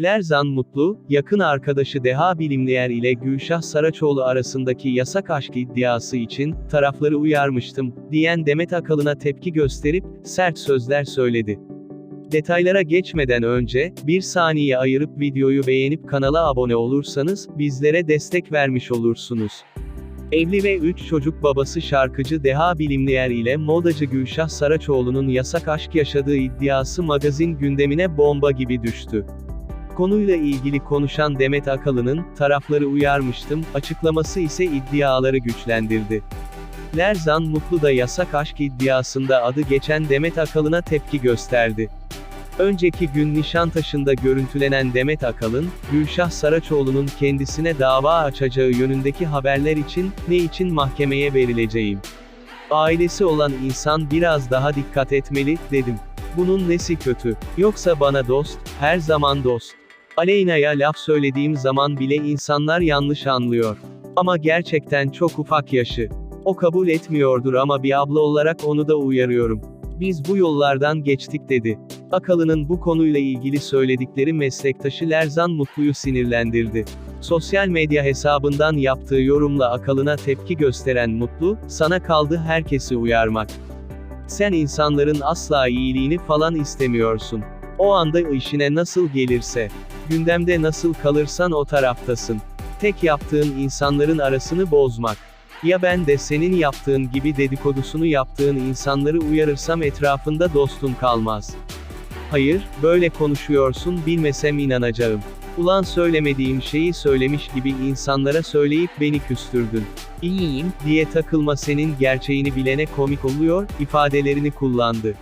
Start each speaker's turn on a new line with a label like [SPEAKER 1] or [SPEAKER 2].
[SPEAKER 1] Lerzan Mutlu, yakın arkadaşı Deha Bilimliyer ile Gülşah Saraçoğlu arasındaki yasak aşk iddiası için, tarafları uyarmıştım, diyen Demet Akalın'a tepki gösterip, sert sözler söyledi. Detaylara geçmeden önce, bir saniye ayırıp videoyu beğenip kanala abone olursanız, bizlere destek vermiş olursunuz. Evli ve 3 çocuk babası şarkıcı Deha Bilimliyer ile modacı Gülşah Saraçoğlu'nun yasak aşk yaşadığı iddiası magazin gündemine bomba gibi düştü. Konuyla ilgili konuşan Demet Akalın'ın, tarafları uyarmıştım, açıklaması ise iddiaları güçlendirdi. Lerzan Mutlu da yasak aşk iddiasında adı geçen Demet Akalın'a tepki gösterdi. Önceki gün Nişantaşı'nda görüntülenen Demet Akalın, Gülşah Saraçoğlu'nun kendisine dava açacağı yönündeki haberler için, ne için mahkemeye verileceğim. Ailesi olan insan biraz daha dikkat etmeli, dedim. Bunun nesi kötü? Yoksa bana dost, her zaman dost. Aleyna'ya laf söylediğim zaman bile insanlar yanlış anlıyor. Ama gerçekten çok ufak yaşı. O kabul etmiyordur ama bir abla olarak onu da uyarıyorum. Biz bu yollardan geçtik dedi. Akalın'ın bu konuyla ilgili söyledikleri meslektaşı Lerzan Mutlu'yu sinirlendirdi. Sosyal medya hesabından yaptığı yorumla Akalın'a tepki gösteren Mutlu, sana kaldı herkesi uyarmak. Sen insanların asla iyiliğini falan istemiyorsun. O anda işine nasıl gelirse, gündemde nasıl kalırsan o taraftasın. Tek yaptığın insanların arasını bozmak. Ya ben de senin yaptığın gibi dedikodusunu yaptığın insanları uyarırsam etrafında dostun kalmaz. Hayır, böyle konuşuyorsun bilmesem inanacağım. Ulan söylemediğim şeyi söylemiş gibi insanlara söyleyip beni küstürdün. İyiyim, diye takılma senin gerçeğini bilene komik oluyor, ifadelerini kullandı.